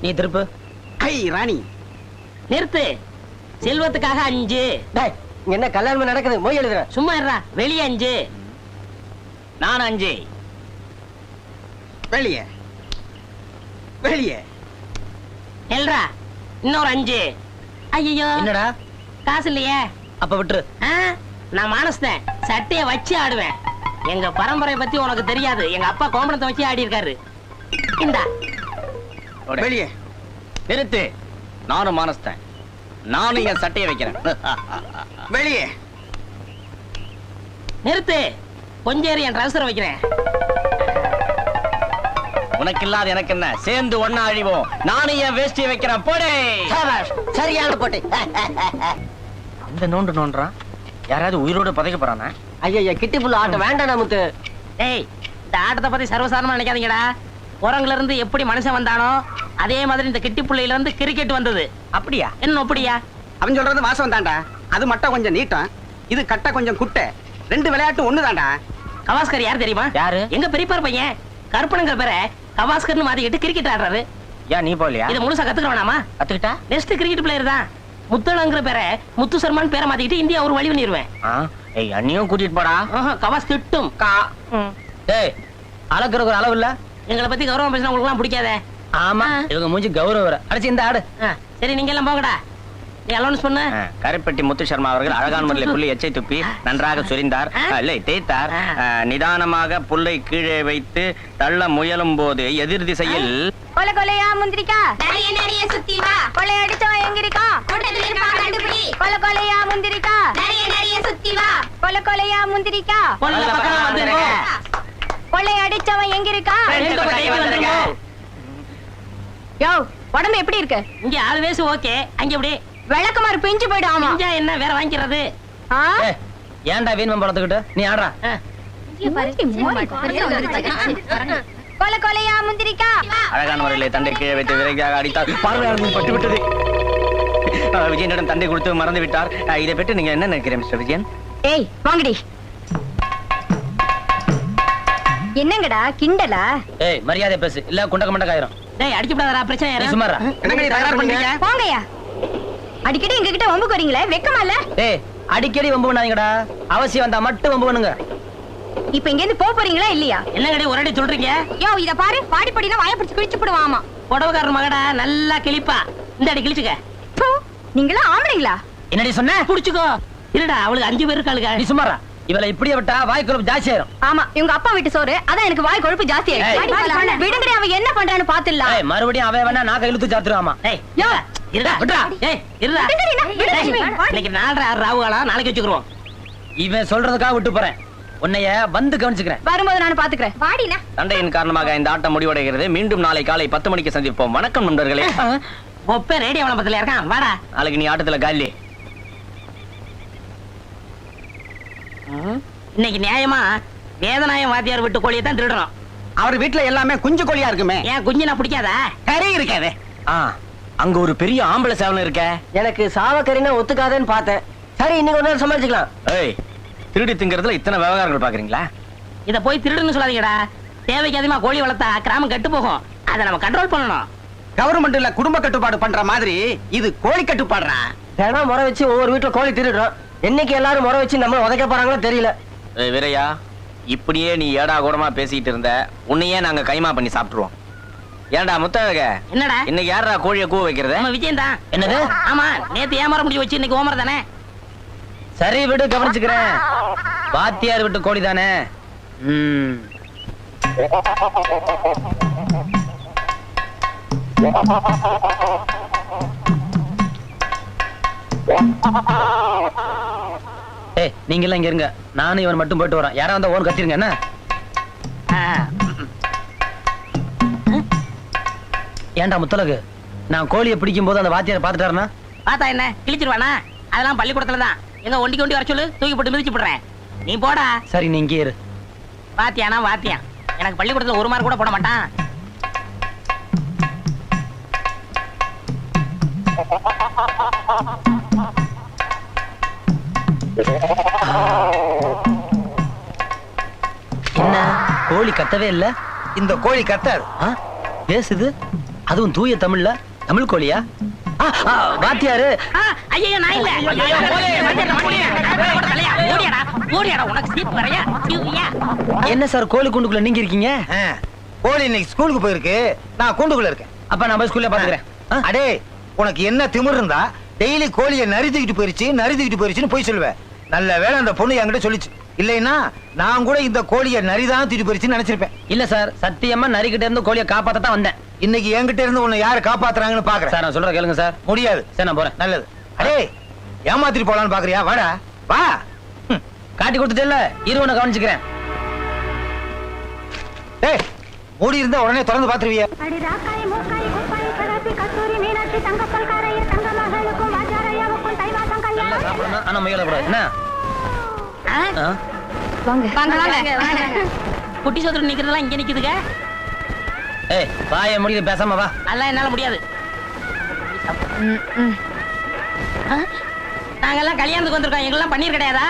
நீ திருப்பு. ஐ ராணி. நிறுத்து. செல்வத்துக்காக அஞ்சு. என்ன கல்யாணம் நடக்குது? மொய் எழுதுற. சும்மா இருடா. வெளியே அஞ்சு. நான் அஞ்சு. வெளியே. வெளியே. எல்ரா இன்னொரு அஞ்சு. ஐயோ என்னடா? காசு இல்லையே. அப்ப விட்டுரு. நான் மானஸ்தேன். சட்டைய வச்சு ஆடுவேன். எங்க பரம்பரை பத்தி உனக்கு தெரியாது. எங்க அப்பா கோமணத்தை வச்சு ஆடி இருக்காரு இந்தா. வெளியே. நிறுத்து. நானும் மானஸ்தேன். நானும் என் சட்டையை வைக்கிறேன். வெளியே. நிறுத்து. கொஞ்சம் இரு, என் ட்ரௌசர் வைக்கிறேன். உனக்கு இல்லாத எனக்கு என்ன? சேர்ந்து ஒன்னா அழிவோம். நானும் என் வேஷ்டியை வைக்கிறேன். போடே. சரியான போட்டு. அந்த நோண்டு நோண்டுறான். யாராவது உயிரோட புதைக்க போறானா? ஐயா கிட்டி புல் ஆட்ட வேண்டாம் நமக்கு டேய் இந்த ஆட்டத்தை பத்தி சர்வசாதாரணமா நினைக்காதீங்கடா. குரங்குல இருந்து எப்படி மனுஷன் வந்தானோ அதே மாதிரி இந்த கிட்டி புள்ளையில இருந்து கிரிக்கெட் வந்தது. அப்படியா? என்ன அப்படியா? அவன் சொல்றது வாசம் தான்டா. அது மட்டும் கொஞ்சம் நீட்டம். இது கட்ட கொஞ்சம் குட்டை. ரெண்டு விளையாட்டு ஒண்ணு தான்டா கவாஸ்கர் யார் தெரியுமா? யாரு? எங்க பெரியப்பார் பையன். கருப்பனுங்கிற பேரை கவாஸ்கர்னு மாத்திக்கிட்டு கிரிக்கெட் ஆடுறாரு. ஏன் நீ போலியா இதை முழுசா கத்துக்க வேணாமா கத்துக்கிட்டா? நெக்ஸ்ட் கிரிக்கெட் பிளேயர் தான். முத்தளங்கிற பேரை முத்து சர்மான் பேரை மாத்திக்கிட்டு இந்தியா ஒரு வழி பண்ணிடுவேன் ஏய் அண்ணியும் கூட்டிட்டு போடா. ஆஹா, கவாஸ் திட்டும். கா. டேய் அளக்குறக்கு ஒரு அளவு இல்ல? எங்களை பத்தி கௌரவம் பேசினா உங்களுக்கு பிடிக்காதே. ஆமா. இவங்க மூஞ்சி கௌரவ அடிச்சு இந்த ஆடு. சரி நீங்க எல்லாம் பண்ணு. கரைப்பட்டி முத்து சர்மா அவர்கள் அழகான முறையில் புள்ளி எச்சை துப்பி நன்றாக சொரிந்தார். இல்லை தேய்த்தார். நிதானமாக புல்லை கீழே வைத்து தள்ள முயலும் போது எதிர் திசையில் கொலை கொலையா முந்திரிக்கா? நிறைய நிறைய சுத்தி வா. கொலை அடிச்சவன் எங்க இருக்கா கூட்டத்தில் இருப்பான் கண்டுபிடி. கொலை கொலையா முந்திரிக்கா? நிறைய நிறைய சுத்தி வா. கொலை கொலையா முந்திரிக்கா? கொல்ல பக்கம் வந்துருங்க கொள்ளை அடிச்சவன் எங்க இருக்கா யோ உடம்பு எப்படி இருக்கு? இங்க ஆல்வேஸ் ஓகே. அங்க எப்படி? விளக்குமாறு பிஞ்சு போயிடும் ஆமா. இஞ்சா என்ன வேற வாங்கிக்கிறது? ஏன்டா வீண் பழத்துக்கிட்டு நீ ஆடுறா. கொலை கொலையா முந்திரிக்கா? அழகான முறையில் தண்டை கீழே வைத்து விரைவாக அடித்தார் பார்வையாளர்கள் பட்டு விட்டது. ஆ, விஜயனிடம் தண்டை கொடுத்து மறந்து விட்டார். இதை பற்றி நீங்க என்ன நினைக்கிறீங்க மிஸ்டர் விஜயன்? ஏய் வாங்கடி. என்னங்கடா கிண்டலா? ஏய் மரியாதை பேசு. இல்ல குண்டக்க மண்டக்காயிரும் டேய் அடிக்கப்படாதடா பிரச்சனை நீ யாரும் சும்மாரா. என்னங்க தகராறு பண்றீங்க? அடிக்கடி எங்க கிட்ட வம்புக்கு வரீங்களே வெக்கமா இல்ல? அடிக்கடி வம்பு பண்ணாதீங்கடா. அவசியம் வந்தா மட்டும் வம்பு பண்ணுங்க. இப்ப இங்க இருந்து போக போறீங்களா இல்லையா? என்னங்கடி ஒரு அடி சொல்றீங்க? யோ இத பாரு பாடி படினா வாய பிடிச்சு கிழிச்சு போடுவாமா. புடவைக்காரர் மகடா நல்லா கிழிப்பா. இந்த அடி கிழிச்சுக்க. நீங்களா ஆம்பளைங்களா? என்னடி சொன்ன? புடிச்சுக்கோ. இருடா அவளுக்கு அஞ்சு பேர் இருக்காளுங்க. நீ சும்மாரா? இவளை இப்படியே விட்டா வாய் குழப்பு ஜாஸ்தி ஆயிரும். ஆமா இவங்க அப்பா வீட்டு சோறு அதான் எனக்கு வாய் கொழுப்பு ஜாஸ்தி. ஆயிடுச்சு. விடுங்கடி அவ என்ன பண்றான்னு பாத்துடலாம். ஏய் மறுபடியும் அவன் வேணா நான் இழுத்து சாத்துருவாமா. இன்னைக்கு நாலரை ஆறு ராவுகாலம் நாளைக்கு வச்சுக்கிறோம் இவன் சொல்றதுக்காக விட்டு போறேன். உன்னைய வந்து கவனிச்சுக்கிறேன். வரும்போது நான் பாத்துக்கிறேன். வாடினா சண்டையின் காரணமாக இந்த ஆட்டம் முடிவடைகிறது. மீண்டும் நாளை காலை பத்து மணிக்கு சந்திப்போம். வணக்கம் நண்பர்களே. ஒப்பே ரேடியோ விளம்பரத்துல இருக்கான். வாடா. நாளைக்கு நீ ஆட்டத்துல காலி. இன்னைக்கு நியாயமா வேதநாயம் வாத்தியார் விட்டு கோழியை தான் திருடுறோம் அவர் வீட்டுல எல்லாமே குஞ்சு கோழியா இருக்குமே. ஏன் குஞ்சு நான் பிடிக்காதா? கறி இருக்காதே. ஆ அங்க ஒரு பெரிய ஆம்பளை சேவலம் இருக்க. எனக்கு சாவக்கறினா ஒத்துக்காதேன்னு பார்த்தேன். சரி இன்னைக்கு ஒரு நாள் சமாளிச்சுக்கலாம். ஏய் திருடி திங்கிறதுல இத்தனை விவகாரங்கள் பாக்குறீங்களா? இத போய் திருடுன்னு சொல்லாதீங்கடா. தேவைக்கு அதிகமா கோழி வளர்த்தா கிராமம் கெட்டு போகும். அதை நம்ம கண்ட்ரோல் பண்ணணும். கவர்மெண்ட்ல குடும்ப கட்டுப்பாடு பண்ற மாதிரி இது கோழி கட்டுப்பாடுறா தினம் முறை வச்சு ஒவ்வொரு வீட்டுல கோழி திருடுறோம். என்னைக்கு எல்லாரும் முறை வச்சு நம்ம உதைக்க போறாங்களோ தெரியல. வீரையா இப்படியே நீ ஏடா கூடமா பேசிட்டு இருந்த உன்னையே நாங்க கைமா பண்ணி சாப்பிட்டுருவோம். ஏன்டா முத்தழக என்னடா? இன்னைக்கு யாரா கோழியை கூவ வைக்கிறது? நம்ம விஜயம் தான் என்னது? ஆமா நேத்து ஏமாற முடிச்சு வச்சு இன்னைக்கு ஓமர் தானே? சரி விடு கவனிச்சுக்கிறேன். வாத்தியார் விட்டு கோழி தானே? ம். ஏய் நீங்க எல்லாம் இங்க இருங்க. நானும் இவன் மட்டும் போயிட்டு வரேன் யாரா வந்தா ஓன் கத்திருங்க என்ன? ஏன்டா முத்தலகு நான் கோழியை பிடிக்கும் போது அந்த வாத்தியார் பாத்துட்டாருன்னா பார்த்தா என்ன? கிழிச்சிருவானா? அதெல்லாம் பள்ளிக்கூடத்துல தான். எங்க ஒண்டி வர சொல்லு. தூக்கி போட்டு மிதிச்சு போடுறேன் நீ போடா. சரி நீ இங்கே இரு. வாத்தியானா வாத்தியான். எனக்கு பள்ளிக்கூடத்துல ஒரு மார்க் கூட போட மாட்டான். என்ன கோழி கத்தவே இல்ல இந்த கோழி கத்தாது ஆ? பேசுது அதுவும் தூய தமிழ்ல தமிழ் கோழியா வாத்தியாரு நான் இல்ல. ஐயா. என்ன சார் கோழி குண்டுக்குள்ள நீங்க இருக்கீங்க கோழி இன்னைக்கு ஸ்கூலுக்கு போயிருக்கு நான் கூண்டுக்குள்ள இருக்கேன் அப்ப நான் போய் ஸ்கூல்ல பாத்துக்கிறேன்? அடே உனக்கு என்ன திமிர் இருந்தா டெய்லி கோழியை நரி தூக்கிட்டு போயிருச்சு நரி தூக்கிட்டு போயிருச்சுன்னு போய் சொல்லுவேன் நல்ல வேளை அந்த பொண்ணு என்கிட்ட சொல்லிச்சு. இல்லைன்னா நான் கூட இந்த கோழியை நரிதான் தூக்கிட்டு போயிருச்சுன்னு நினைச்சிருப்பேன். இல்ல சார் சத்தியமா நரிக்கிட்ட இருந்து கோழியை காப்பாத்த தான் வந்தேன். இன்னைக்கு என்கிட்ட இருந்து உன்னை யாரு காப்பாத்துறாங்கன்னு பாக்குறேன். சார் நான் சொல்ற கேளுங்க சார். முடியாது. சரி நான் போறேன். நல்லது. அடே ஏமாத்திட்டு போலான்னு பாக்குறியா? வாடா. வா. காட்டி கொடுத்துட்டு இல்ல இருவனை கவனிச்சுக்கிறேன். டேய் மூடி இருந்தா உடனே திறந்து பாத்துருவிய. அடி ராக்காய் மூக்காய் குப்பாய் கராத்தி கஸ்தூரி மீனாட்சி தங்கப்பல் காரையர் தங்க மகளுக்கும் வாஜாரையாவுக்கும் தைவாசம் சாப்பிடணும் ஆனா முயல கூடாது என்ன? ஆ, ஆ? வாங்க. வாங்க வாங்க. குட்டி சோதரன் நிக்கிறதெல்லாம் இங்க நிக்குதுங்க. ஏய் வாய முடியுது பேசாம வா. அதெல்லாம் என்னால முடியாது. நாங்கெல்லாம் கல்யாணத்துக்கு வந்திருக்கோம். எங்கெல்லாம் பன்னீர் கிடையாதா?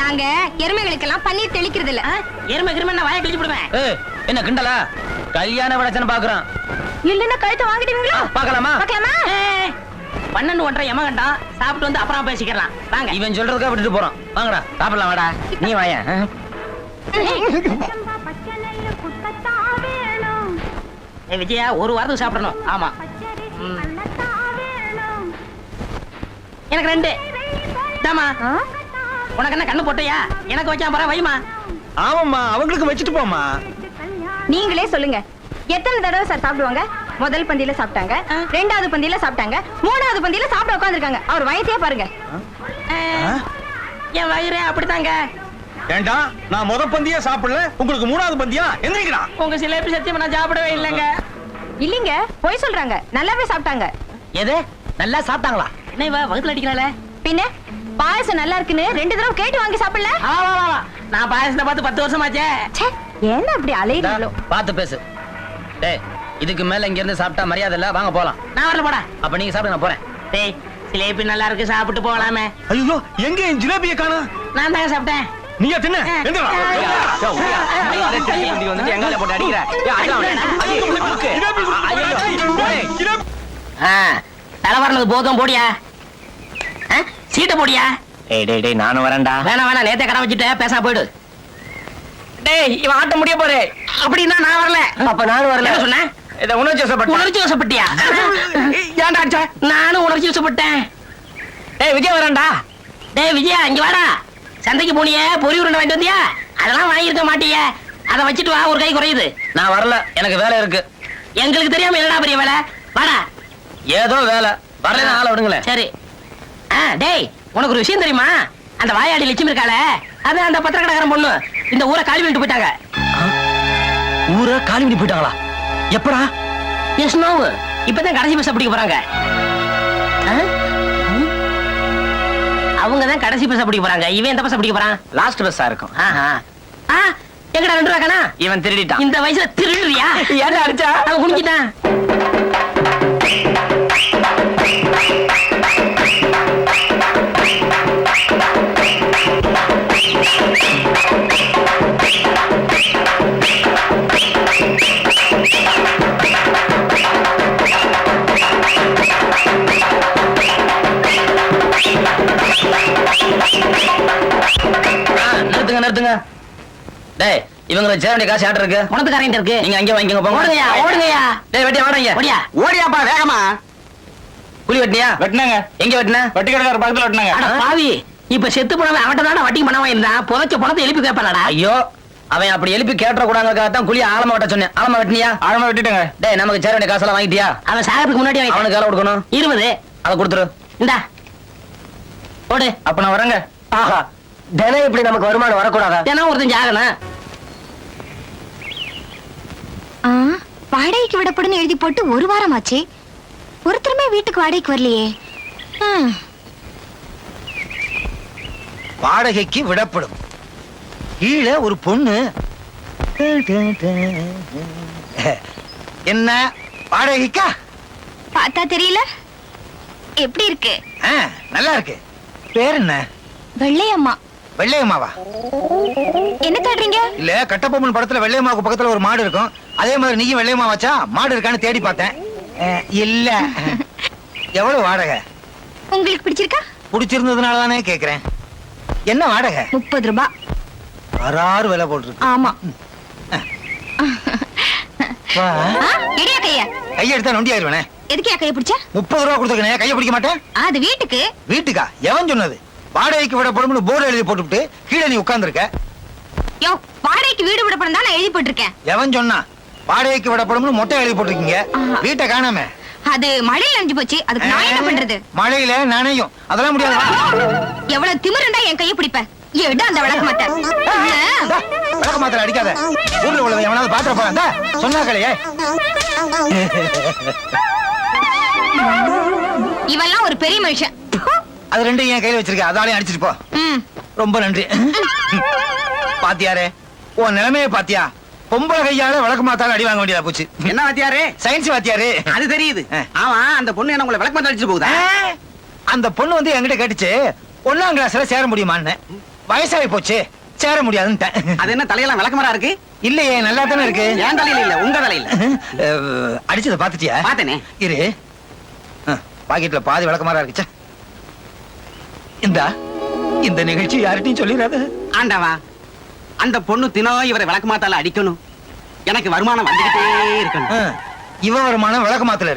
நாங்க எருமைகளுக்கெல்லாம் பன்னீர் தெளிக்கிறது இல்ல எருமை கிருமை நான் வாயை கிழிச்சு விடுவேன் ஏய் என்ன கிண்டலா? கல்யாண விடச்சன பாக்குறான். இல்லன்னா கழுத்தை வாங்கிடுவீங்களா? பாக்கலாமா? பார்க்கலாமா ஏய், பன்னெண்டு ஒன்றரை எமகண்டம் சாப்பிட்டு வந்து அப்புறம் பேசிக்கலாம் வாங்க. இவன் சொல்றதுக்கா விட்டுட்டு போறான் வாங்கடா சாப்பிடலாம் வாடா. நீ வாயா விஜயா ஒரு வாரத்துக்கு சாப்பிடணும். ஆமா. எனக்கு ரெண்டு. தாமா உனக்கு என்ன கண்ணு போட்டியா? எனக்கு வச்சா போற வைமா ஆமாம்மா அவங்களுக்கு வச்சுட்டு போமா நீங்களே சொல்லுங்க. எத்தனை தடவை சார் சாப்பிடுவாங்க? முதல் பந்தியில சாப்பிட்டாங்க. ரெண்டாவது பந்தியில சாப்பிட்டாங்க. மூணாவது பந்தியில சாப்பிட உட்காந்துருக்காங்க அவர் வயத்தையே பாருங்க. என் வயிறு அப்படித்தாங்க. ஏண்டா நான் முத பந்தியா சாப்பிடல உங்களுக்கு மூணாவது பந்தியா? எந்திரிக்கிறா உங்க சிலேபி சத்தியமா நான் சாப்பிடவே இல்லைங்க. இல்லீங்க பொய் சொல்றாங்க. நல்லாவே சாப்பிட்டாங்க. எது? நல்லா சாப்பிட்டாங்களா? என்ன இவ வகுத்துல அடிக்கிறாளே. பின்ன பாயசம் நல்லா இருக்குன்னு ரெண்டு தடவை கேட்டு வாங்கி சாப்பிடல? ஆ, வா, வா, வா. நான் பாயசத்தை பார்த்து பத்து வருஷமாச்சே. ச்சே, என்ன அப்படி அலையிறீங்களோ? பார்த்து பேசு. டேய் இதுக்கு மேல இங்க இருந்து சாப்பிட்டா மரியாதை இல்ல வாங்க போலாம். நான் வரல போடா. அப்ப நீங்க சாப்பிடுங்க நான் போறேன். டேய் சிலேபி நல்லா இருக்கு சாப்பிட்டு போகலாமே ஐயோ எங்க என் ஜிலேபிய காணோம்? நான் தாங்க சாப்பிட்டேன். நீயா தின்ன? எந்திரா. வந்து எங்கால போட்டு அடிக்கிற? ஏய், அடிடா அவனை. ஐயோ, முறுக்கு. ஐயோ, ஏய். ஆ, தலை வரனது போதும் போடியா. சீட்டை போடியா. ஏய் டேய் டேய் நானும் வரேன்டா. வேணாம் வேணாம் நேத்தே கடை வச்சுட்டு பேசா போயிடு. டேய் இவன் ஆட்ட முடிய போறே. அப்படின்னா நான் வரல. அப்ப நானும் வரல. என்ன சொன்னேன் இத உணர்ச்சி வசப்பட்ட? உணர்ச்சி வசப்பட்டியா? ஏன்டா அடிச்ச? நானும் உணர்ச்சி வசப்பட்டேன். டேய் விஜய் வரேன்டா. டேய் விஜயா இங்க வாடா. சந்தைக்கு போனியே பொரி உருண்டை வாங்கிட்டு வந்தியா? அதெல்லாம் வாங்கியிருக்க மாட்டியே. அதை வச்சுட்டு வா ஒரு கை குறையுது. நான் வரல. எனக்கு வேலை இருக்கு. எங்களுக்கு தெரியாம என்னடா பெரிய வேலை? வாடா. ஏதோ வேலை. வரல ஆளை விடுங்களேன். சரி. ஆ டேய் உனக்கு ஒரு விஷயம் தெரியுமா? அந்த வாயாடி லட்சுமி இருக்காளே. அது அந்த பத்திரக்கடைக்காரன் பொண்ணு. இந்த ஊரை காலி பண்ணிட்டு போயிட்டாங்க. ஊரை காலி போயிட்டாங்களா? எப்படா? எஸ் நோ இப்பதான் கடைசி பஸ் பிடிக்க போறாங்க. அவங்க தான் கடைசி பஸ் பிடிக்க போறாங்க. இவன் எந்த பஸ் பிடிக்க போறான்? லாஸ்ட் பஸ்ஸா இருக்கும். எங்கடா ரெண்டு ரூபா இவன் திருடிட்டான். இந்த வயசுல திருடுறியா? ஏன்டா அடிச்சா? அவன் குடிக்கிட்டான் இவங்களுக்கு சேர வேண்டிய காசு யார்ட்ட இருக்கு? உனத்துக்காரன் இருக்கு. நீங்க அங்கே வாங்கிக்கோங்க போங்க. ஓடுங்கய்யா ஓடுங்கய்யா. டேய் வெட்டி வாடங்க. ஓடியா. ஓடியாப்பா வேகமா. குழி வெட்டினியா வெட்டினாங்க. எங்க வெட்டின? வட்டி கடைக்கார பக்கத்துல வெட்டினாங்க. அட பாவி. இப்ப செத்து போனவன் அவன்கிட்ட தானே வட்டிக்கு பணம் வாங்கியிருந்தான் புதைச்ச பணத்தை எழுப்பி கேட்பானடா. ஐயோ அவன் அப்படி எழுப்பி கேட்டுற கூடாதுக்காக தான் குழி ஆழமா வெட்ட சொன்னேன். ஆழமா வெட்டினியா? ஆழமா வெட்டிட்டாங்க. டேய் நமக்கு சேர வேண்டிய காசெல்லாம் வாங்கிட்டியா? அவன் சாகறதுக்கு முன்னாடி. அவனுக்கு வேலை கொடுக்கணும். இருபது. அதை கொடுத்துரு. இந்தா. போடு அப்ப நான் வரேங்க. ஆஹா. தினம் இப்படி நமக்கு வருமானம் வரக்கூடாதா? தினம் ஒருத்தன் ஜாகணும் ஆ, வாடகைக்கு விடப்படுன்னு எழுதி போட்டு ஒரு வாரம் ஆச்சு ஒருத்தருமே வீட்டுக்கு வாடகைக்கு வரலையே. வாடகைக்கு விடப்படும். கீழே ஒரு பொண்ணு. என்ன? வாடகைக்கா? பார்த்தா தெரியல. எப்படி இருக்கு? நல்லா இருக்கு. பேர் என்ன? வெள்ளையம்மா. வெள்ளையம்மாவா? என்ன தேடுறீங்க? இல்ல கட்டபொம்மன் படத்துல வெள்ளையம்மாவுக்கு பக்கத்துல ஒரு மாடு இருக்கும். அதே மாதிரி நீயும் வெள்ளையமா வச்சா மாடு இருக்கான்னு தேடி பார்த்தேன். இல்ல. எவ்வளவு வாடகை? உங்களுக்கு பிடிச்சிருக்கா? பிடிச்சிருந்ததுனால தானே கேக்குறேன். என்ன வாடகை? முப்பது ரூபாய் வராறு விலை போட்டுருக்கு. ஆமா. எடியா கைய கையை எடுத்தா நொண்டி ஆயிருவேனே. எதுக்கியா கைய பிடிச்ச? முப்பது ரூபா கொடுத்துருக்கேன் கையை பிடிக்க மாட்டேன்? அது வீட்டுக்கு. வீட்டுக்கா? எவன் சொன்னது? வாடகைக்கு விடப்படும்னு போர்டு எழுதி போட்டுவிட்டு கீழே நீ உட்கார்ந்திருக்க. யோ வாடகைக்கு வீடு விடப்படும் தான் நான் எழுதி போட்டிருக்கேன். எவன் சொன்னா? வாடகைக்கு விடப்படும்னு மொட்டை எழுதி போட்டிருக்கீங்க. வீட்டை காணாம. அது மழையில நனைஞ்சு போச்சு. அதுக்கு நான் என்ன பண்றது? மழையில நனையும். அதெல்லாம் முடியாது. எவ்வளவு திமிருண்டா என் கைய பிடிப்ப. எடு அந்த விளக்க மாட்டேன் விளக்க மாத்திரம் அடிக்காத. ஊர்ல உள்ள எவனாவது பாத்திர போறான். சொன்னா கலையே இவெல்லாம் ஒரு பெரிய மனுஷன். அது ரெண்டும் என் கையில வச்சிருக்க. அதாலையும் அடிச்சிட்டு போ. ரொம்ப நன்றி. பாத்தியாரே உன் நிலைமையை பாத்தியா? பொம்பளை கையால விளக்கு மாத்தால அடி வாங்க வேண்டியதா போச்சு. என்ன வாத்தியாரே? சயின்ஸ் வாத்தியாரு. அது தெரியுது. ஆமா அந்த பொண்ணு என்ன உங்களை விளக்கு அடிச்சு போகுதா? அந்த பொண்ணு வந்து என்கிட்ட கேட்டுச்சு ஒன்னாம் கிளாஸ்ல சேர முடியுமான்னு? வயசாகி போச்சு சேர முடியாதுன்னுட்டேன் அது என்ன தலையெல்லாம் விளக்கமரா இருக்கு? இல்லையே நல்லா தானே இருக்கு. என் தலையில இல்ல உங்க தலையில. அடிச்சத பாத்துட்டியா? பார்த்தேனே இரு. பாக்கெட்ல பாதி விளக்கமாரா இருக்குச்சா இந்தா இந்த நிகழ்ச்சி யார்கிட்டயும் சொல்லிடாத. ஆண்டவா அந்த பொண்ணு தினம் இவரை விளக்கு மாத்தால அடிக்கணும். எனக்கு வருமானம் வந்துகிட்டே இருக்கணும். இவ வருமானம் விளக்கமாத்துல இருக்கு.